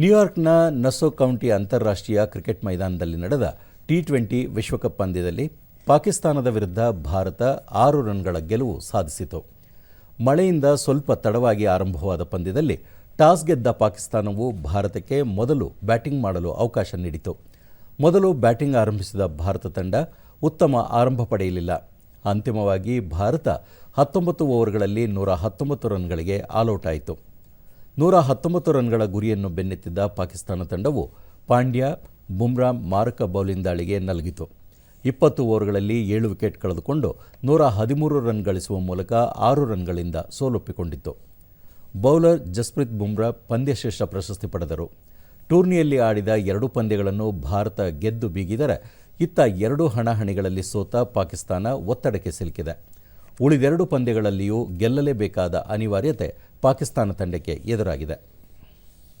ನ್ಯೂಯಾರ್ಕ್ನ ನಸೋ county ಅಂತಾರಾಷ್ಟ್ರೀಯ cricket ಮೈದಾನದಲ್ಲಿ ನಡೆದ ಟಿ ಟ್ವೆಂಟಿ ವಿಶ್ವಕಪ್ ಪಂದ್ಯದಲ್ಲಿ ಪಾಕಿಸ್ತಾನದ ವಿರುದ್ಧ ಭಾರತ ಆರು ರನ್ಗಳ ಗೆಲುವು ಸಾಧಿಸಿತು. ಮಳೆಯಿಂದ ಸ್ವಲ್ಪ ತಡವಾಗಿ ಆರಂಭವಾದ ಪಂದ್ಯದಲ್ಲಿ ಟಾಸ್ ಗೆದ್ದ ಪಾಕಿಸ್ತಾನವು ಭಾರತಕ್ಕೆ ಮೊದಲು ಬ್ಯಾಟಿಂಗ್ ಮಾಡಲು ಅವಕಾಶ ನೀಡಿತು. ಮೊದಲು ಬ್ಯಾಟಿಂಗ್ ಆರಂಭಿಸಿದ ಭಾರತ ತಂಡ ಉತ್ತಮ ಆರಂಭ ಪಡೆಯಲಿಲ್ಲ. ಅಂತಿಮವಾಗಿ ಭಾರತ ಹತ್ತೊಂಬತ್ತು ಓವರ್ಗಳಲ್ಲಿ ನೂರ ಹತ್ತೊಂಬತ್ತು ರನ್ಗಳಿಗೆ ಆಲೌಟ್ ಆಯಿತು ನೂರ ಹತ್ತೊಂಬತ್ತು ರನ್ಗಳ ಗುರಿಯನ್ನು ಬೆನ್ನೆತ್ತಿದ್ದ ಪಾಕಿಸ್ತಾನ ತಂಡವು ಪಾಂಡ್ಯ ಬುಮ್ರಾ ಮಾರಕ ಬೌಲಿಂಗ್ ದಾಳಿಗೆ ನಲಗಿತು. ಇಪ್ಪತ್ತು ಓವರ್ಗಳಲ್ಲಿ ಏಳು ವಿಕೆಟ್ ಕಳೆದುಕೊಂಡು ನೂರ ಹದಿಮೂರು ರನ್ ಗಳಿಸುವ ಮೂಲಕ ಆರು ರನ್ಗಳಿಂದ ಸೋಲೊಪ್ಪಿಕೊಂಡಿತ್ತು. ಬೌಲರ್ ಜಸ್ಪ್ರೀತ್ ಬುಮ್ರಾ ಪಂದ್ಯಶ್ರೇಷ್ಠ ಪ್ರಶಸ್ತಿ ಪಡೆದರು. ಟೂರ್ನಿಯಲ್ಲಿ ಆಡಿದ ಎರಡು ಪಂದ್ಯಗಳನ್ನು ಭಾರತ ಗೆದ್ದು ಬೀಗಿದರೆ ಇತ್ತ ಎರಡು ಹಣಾಹಣಿಗಳಲ್ಲಿ ಸೋತ ಪಾಕಿಸ್ತಾನ ಒತ್ತಡಕ್ಕೆ ಸಿಲುಕಿದೆ. ಉಳಿದೆರಡು ಪಂದ್ಯಗಳಲ್ಲಿಯೂ ಗೆಲ್ಲಲೇಬೇಕಾದ ಅನಿವಾರ್ಯತೆ ಪಾಕಿಸ್ತಾನ ತಂಡಕ್ಕೆ ಎದುರಾಗಿದೆ.